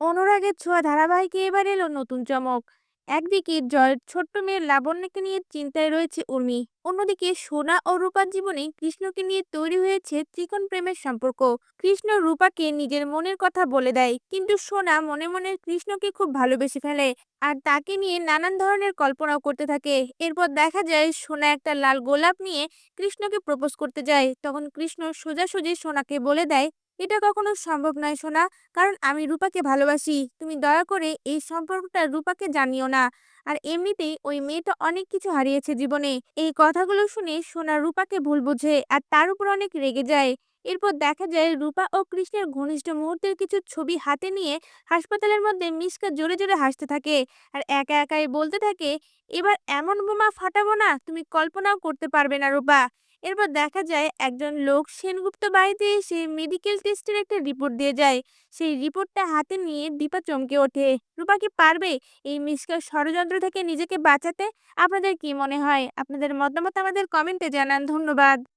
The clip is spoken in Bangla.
অনুরাগের ছোঁয়া ধারাবাহিকে এবার এলো নতুন চমক। একদিকে জয়ের ছোট্ট মেয়ের লাবণ্যকে নিয়ে চিন্তায় রয়েছে উর্মি, অন্যদিকে সোনা ও রূপার জীবনে কৃষ্ণকে নিয়ে তৈরি হয়েছে ত্রিকোণ প্রেমের সম্পর্ক। কৃষ্ণ রূপাকে নিজের মনের কথা বলে দেয়, কিন্তু সোনা মনে মনে কৃষ্ণকে খুব ভালোবেসে ফেলে আর তাকে নিয়ে নানান ধরনের কল্পনাও করতে থাকে। এরপর দেখা যায় সোনা একটা লাল গোলাপ নিয়ে কৃষ্ণকে প্রপোজ করতে যায়, তখন কৃষ্ণ সোজাসুজি সোনাকে বলে দেয় এটা কখনো সম্ভব নয়, সোনা। কারণ আমি রূপাকে ভালোবাসি। তুমি দয়া করে এই সম্পর্কটা রূপাকে জানিও না। আর এমনিতেই ওই মেয়েটা অনেক কিছু হারিয়েছে জীবনে। এই কথাগুলো শুনে সোনা রূপাকে ভুল বোঝে, আর তার উপর অনেক রেগে যায়। এরপর দেখা যায় রূপা ও কৃষ্ণের ঘনিষ্ঠ মুহূর্তের কিছু ছবি হাতে নিয়ে হাসপাতালের মধ্যে মিসকা জোরে জোরে হাসতে থাকে। আর একা একাই বলতে থাকে, এবার এমন বোমা ফাটাবো না, তুমি কল্পনাও করতে পারবে না রূপা। এরপর দেখা যায় একজন লোক সেনগুপ্ত বাড়িতে এসে মেডিকেল টেস্টের একটা রিপোর্ট দিয়ে যায়। সেই রিপোর্টটা হাতে নিয়ে দীপা চমকে ওঠে। রূপা কি পারবে এই মিসকার ষড়যন্ত্র থেকে নিজেকে বাঁচাতে? আপনাদের কি মনে হয়? আপনাদের মতামত আমাদের কমেন্টে জানান। ধন্যবাদ।